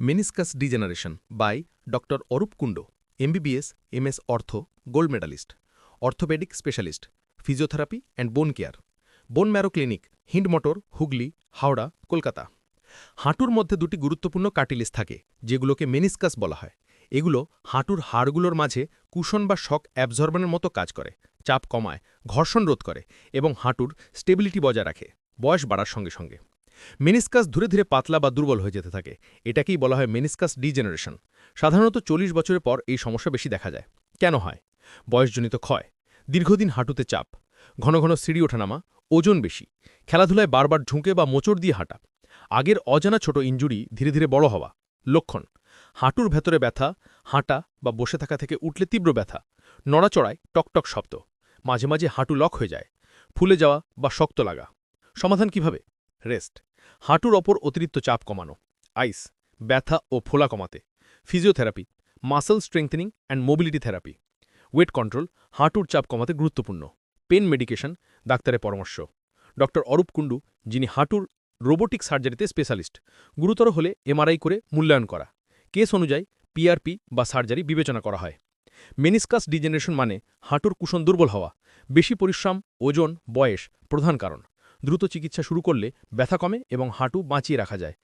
Meniscus degeneration by doctor Arup Kundu MBBS MS ortho gold medalist orthopaedic specialist physiotherapy and bone care bone marrow clinic Hindmotor Hooghly, Howrah, Kolkata. হাঁটুর মধ্যে দুটি গুরুত্বপূর্ণ cartilage থাকে, যেগুলোকে meniscus বলা হয়। এগুলো হাঁটুর হাড়গুলোর মাঝে কুশন বা শক অ্যাবজর্বানের মতো কাজ করে, চাপ কমায়, ঘর্ষণ রোধ করে এবং হাঁটুর স্টেবিলিটি বজায় রাখে, বয়স বাড়ার সঙ্গে সঙ্গে। মেনিসকাস ধীরে ধীরে পাতলা বা দুর্বল হয়ে যেতে থাকে। এটাকেই বলা হয় মেনিসকাস ডিজেনারেশন। সাধারণত চল্লিশ বছরের পর এই সমস্যা বেশি দেখা যায়। কেন হয়? বয়সজনিত ক্ষয়, দীর্ঘদিন হাঁটুতে চাপ, ঘন ঘন সিঁড়ি ওঠানামা, ওজন বেশি, খেলাধুলায় বারবার ঝুঁকে বা মোচড় দিয়ে হাঁটা, আগের অজানা ছোট ইঞ্জুরি ধীরে ধীরে বড় হওয়া। লক্ষণ, হাঁটুর ভেতরে ব্যথা, হাঁটা বা বসে থাকা থেকে উঠলে তীব্র ব্যথা, নড়াচড়ায় টকটক শব্দ, মাঝে মাঝে হাঁটু লক হয়ে যায়, ফুলে যাওয়া বা শক্ত লাগা। সমাধান কীভাবে? রেস্ট। হাঁটুর ওপর অতিরিক্ত চাপ কমানো। আইস, ব্যথা ও ফোলা কমাতে। Physiotherapy, muscle strengthening and mobility therapy. Weight control, হাঁটুর চাপ কমাতে গুরুত্বপূর্ণ। পেন মেডিকেশন, ডাক্তারের পরামর্শ। ডক্টর অরূপ কুণ্ডু, যিনি হাঁটুর রোবোটিক সার্জারিতে স্পেশালিস্ট, গুরুতর হলে এমআরআই করে মূল্যায়ন করা। কেস অনুযায়ী পিআরপি বা সার্জারি বিবেচনা করা হয়। মেনিসকাস ডিজেনারেশন মানে হাঁটুর কুশন দুর্বল হওয়া। বেশি পরিশ্রম, ওজন, বয়স প্রধান কারণ। দ্রুত চিকিৎসা শুরু করলে ব্যথা কমে এবং হাঁটু বাঁচিয়ে রাখা যায়।